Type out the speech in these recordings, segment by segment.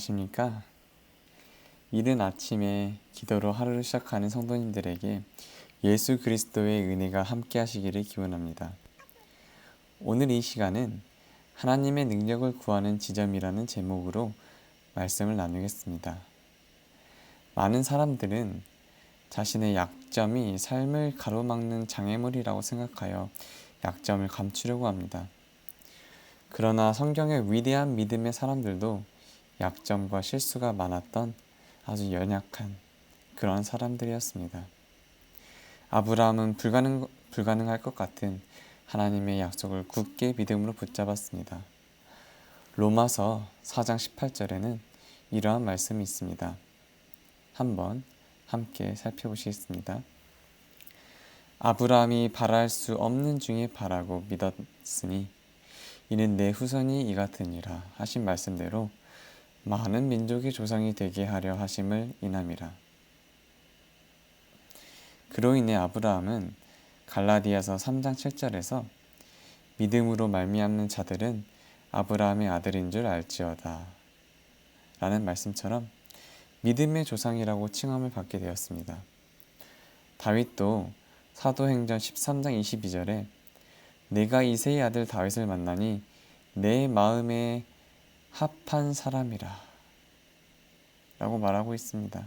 안녕하십니까? 이른 아침에 기도로 하루를 시작하는 성도님들에게 예수 그리스도의 은혜가 함께 하시기를 기원합니다. 오늘 이 시간은 하나님의 능력을 구하는 지점이라는 제목으로 말씀을 나누겠습니다. 많은 사람들은 자신의 약점이 삶을 가로막는 장애물이라고 생각하여 약점을 감추려고 합니다. 그러나 성경의 위대한 믿음의 사람들도 약점과 실수가 많았던 아주 연약한 그런 사람들이었습니다. 아브라함은 불가능, 불가능할 것 같은 하나님의 약속을 굳게 믿음으로 붙잡았습니다. 로마서 4장 18절에는 이러한 말씀이 있습니다. 한번 함께 살펴보시겠습니다. 아브라함이 바랄 수 없는 중에 바라고 믿었으니 이는 내 후손이 이 같으니라 하신 말씀대로 많은 민족의 조상이 되게 하려 하심을 인함이라. 그로 인해 아브라함은 갈라디아서 3장 7절에서 믿음으로 말미암는 자들은 아브라함의 아들인 줄 알지어다 라는 말씀처럼 믿음의 조상이라고 칭함을 받게 되었습니다. 다윗도 사도행전 13장 22절에 내가 이세의 아들 다윗을 만나니 내 마음에 합한 사람이라 라고 말하고 있습니다.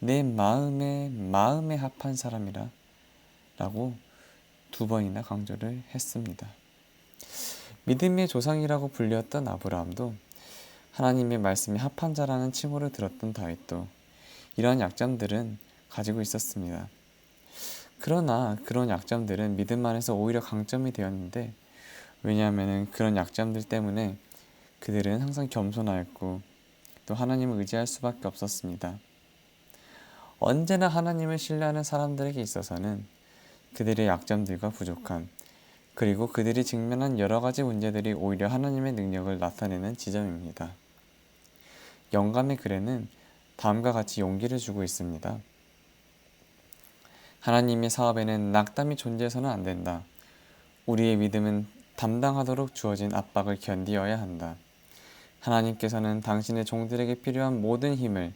내 마음에 마음에 합한 사람이라 라고 두 번이나 강조를 했습니다. 믿음의 조상이라고 불렸던 아브라함도 하나님의 말씀이 합한 자라는 칭호를 들었던 다윗도 이러한 약점들은 가지고 있었습니다. 그러나 그런 약점들은 믿음 안에서 오히려 강점이 되었는데 왜냐하면 그런 약점들 때문에 그들은 항상 겸손하였고 또 하나님을 의지할 수밖에 없었습니다. 언제나 하나님을 신뢰하는 사람들에게 있어서는 그들의 약점들과 부족함 그리고 그들이 직면한 여러 가지 문제들이 오히려 하나님의 능력을 나타내는 지점입니다. 영감의 글에는 다음과 같이 용기를 주고 있습니다. 하나님의 사업에는 낙담이 존재해서는 안 된다. 우리의 믿음은 담당하도록 주어진 압박을 견디어야 한다. 하나님께서는 당신의 종들에게 필요한 모든 힘을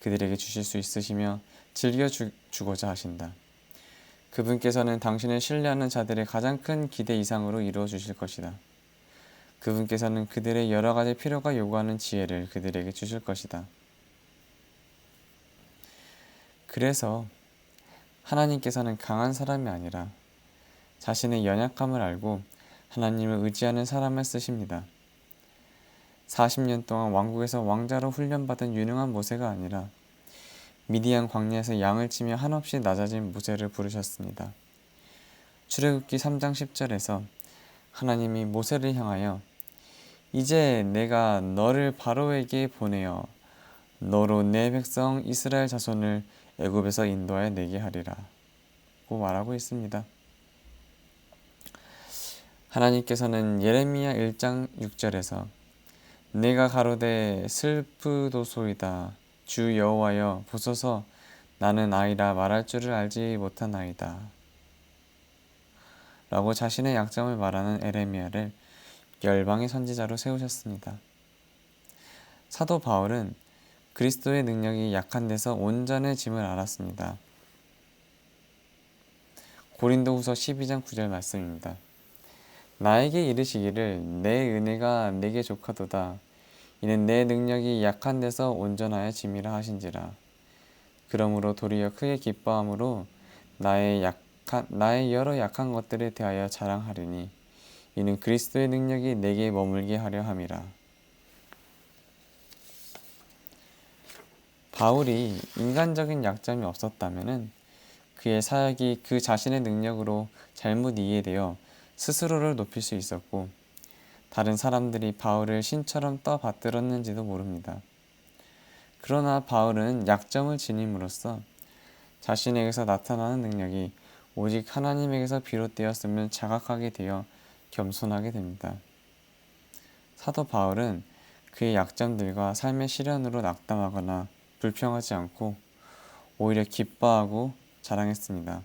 그들에게 주실 수 있으시며 즐겨 주, 주고자 하신다. 그분께서는 당신을 신뢰하는 자들의 가장 큰 기대 이상으로 이루어 주실 것이다. 그분께서는 그들의 여러 가지 필요가 요구하는 지혜를 그들에게 주실 것이다. 그래서 하나님께서는 강한 사람이 아니라 자신의 연약함을 알고 하나님을 의지하는 사람을 쓰십니다. 40년 동안 왕국에서 왕자로 훈련받은 유능한 모세가 아니라 미디안 광야에서 양을 치며 한없이 낮아진 모세를 부르셨습니다. 출애굽기 3장 10절에서 하나님이 모세를 향하여 이제 내가 너를 바로에게 보내어 너로 내 백성 이스라엘 자손을 애굽에서 인도하여 내게 하리라. 고 말하고 있습니다. 하나님께서는 예레미야 1장 6절에서 내가 가로되 슬프도소이다 주 여호와여 보소서 나는 아이라 말할 줄을 알지 못하나이다 라고 자신의 약점을 말하는 에레미야를 열방의 선지자로 세우셨습니다. 사도 바울은 그리스도의 능력이 약한 데서 온전해짐을 알았습니다. 고린도후서 12장 9절 말씀입니다. 나에게 이르시기를 내 은혜가 내게 좋거도다. 이는 내 능력이 약한 데서 온전하여 짐이라 하신지라. 그러므로 도리어 크게 기뻐함으로 나의 약한 나의 여러 약한 것들에 대하여 자랑하리니 이는 그리스도의 능력이 내게 머물게 하려 함이라. 바울이 인간적인 약점이 없었다면은 그의 사역이 그 자신의 능력으로 잘못 이해되어 스스로를 높일 수 있었고 다른 사람들이 바울을 신처럼 떠받들었는지도 모릅니다. 그러나 바울은 약점을 지님으로써 자신에게서 나타나는 능력이 오직 하나님에게서 비롯되었음을 자각하게 되어 겸손하게 됩니다. 사도 바울은 그의 약점들과 삶의 시련으로 낙담하거나 불평하지 않고 오히려 기뻐하고 자랑했습니다.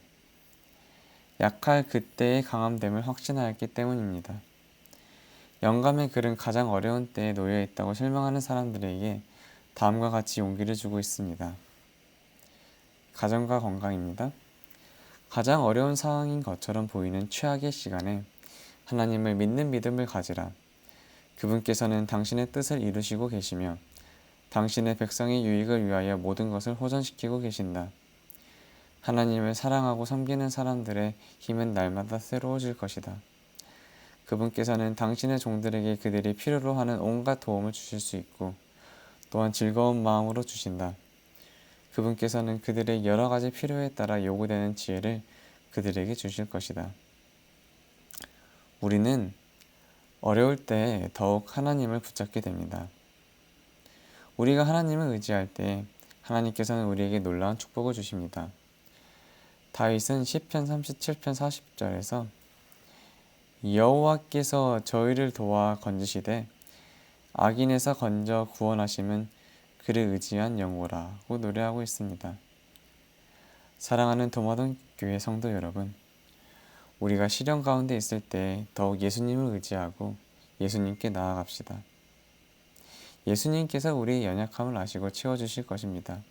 약할 그때의 강함됨을 확신하였기 때문입니다. 영감의 글은 가장 어려운 때에 놓여 있다고 실망하는 사람들에게 다음과 같이 용기를 주고 있습니다. 가정과 건강입니다. 가장 어려운 상황인 것처럼 보이는 최악의 시간에 하나님을 믿는 믿음을 가지라. 그분께서는 당신의 뜻을 이루시고 계시며 당신의 백성의 유익을 위하여 모든 것을 호전시키고 계신다. 하나님을 사랑하고 섬기는 사람들의 힘은 날마다 새로워질 것이다. 그분께서는 당신의 종들에게 그들이 필요로 하는 온갖 도움을 주실 수 있고 또한 즐거운 마음으로 주신다. 그분께서는 그들의 여러 가지 필요에 따라 요구되는 지혜를 그들에게 주실 것이다. 우리는 어려울 때 더욱 하나님을 붙잡게 됩니다. 우리가 하나님을 의지할 때 하나님께서는 우리에게 놀라운 축복을 주십니다. 다윗은 시편 37편 40절에서 여호와께서 저희를 도와 건지시되 악인에서 건져 구원하심은 그를 의지한 영호라고 노래하고 있습니다. 사랑하는 도마동 교회 성도 여러분, 우리가 시련 가운데 있을 때 더욱 예수님을 의지하고 예수님께 나아갑시다. 예수님께서 우리의 연약함을 아시고 채워주실 것입니다.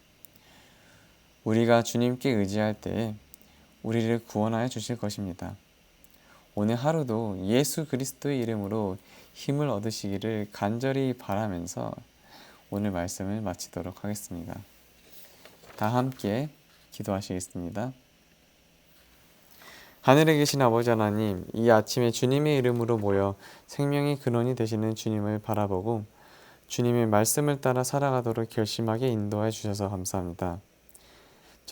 우리가 주님께 의지할 때에 우리를 구원하여 주실 것입니다. 오늘 하루도 예수 그리스도의 이름으로 힘을 얻으시기를 간절히 바라면서 오늘 말씀을 마치도록 하겠습니다. 다 함께 기도하시겠습니다. 하늘에 계신 아버지 하나님, 이 아침에 주님의 이름으로 모여 생명의 근원이 되시는 주님을 바라보고 주님의 말씀을 따라 살아가도록 결심하게 인도해 주셔서 감사합니다.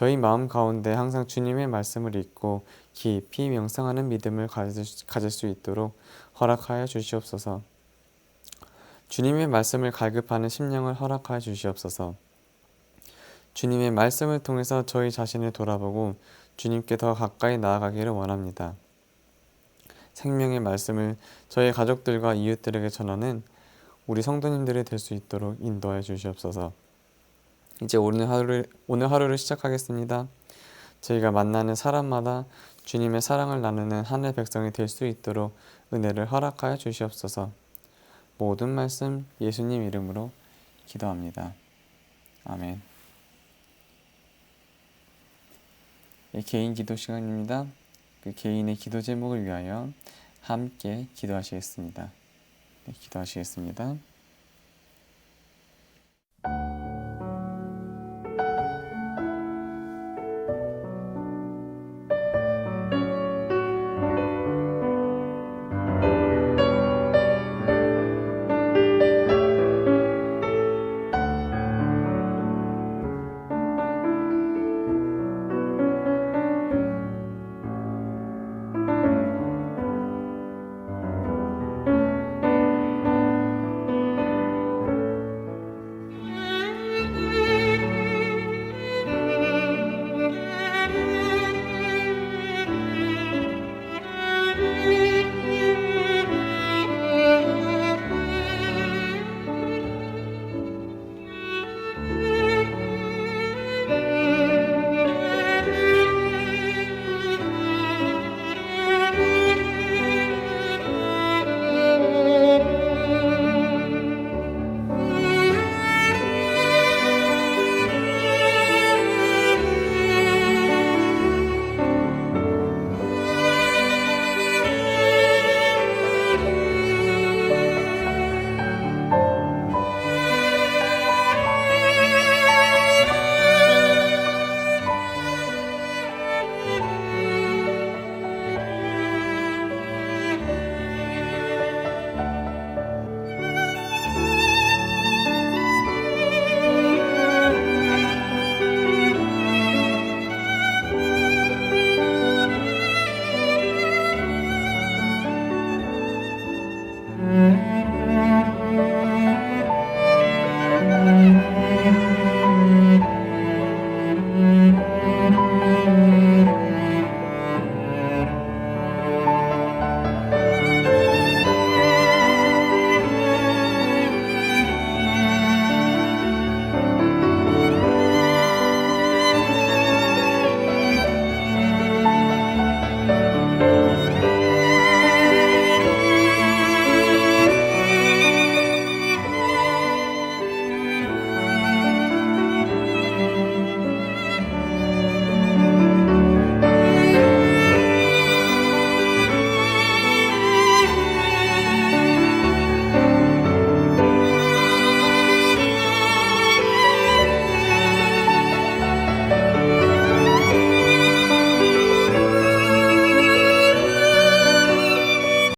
저희 마음 가운데 항상 주님의 말씀을 읽고 깊이 명상하는 믿음을 가질 수 있도록 허락하여 주시옵소서. 주님의 말씀을 갈급하는 심령을 허락하여 주시옵소서. 주님의 말씀을 통해서 저희 자신을 돌아보고 주님께 더 가까이 나아가기를 원합니다. 생명의 말씀을 저희 가족들과 이웃들에게 전하는 우리 성도님들이 될 수 있도록 인도하여 주시옵소서. 이제 오늘 하루를 오늘 하루를 시작하겠습니다. 저희가 만나는 사람마다 주님의 사랑을 나누는 하늘 백성이 될 수 있도록 은혜를 허락하여 주시옵소서. 모든 말씀 예수님 이름으로 기도합니다. 아멘. 네, 개인 기도 시간입니다. 그 개인의 기도 제목을 위하여 함께 기도하시겠습니다. 네, 기도하시겠습니다.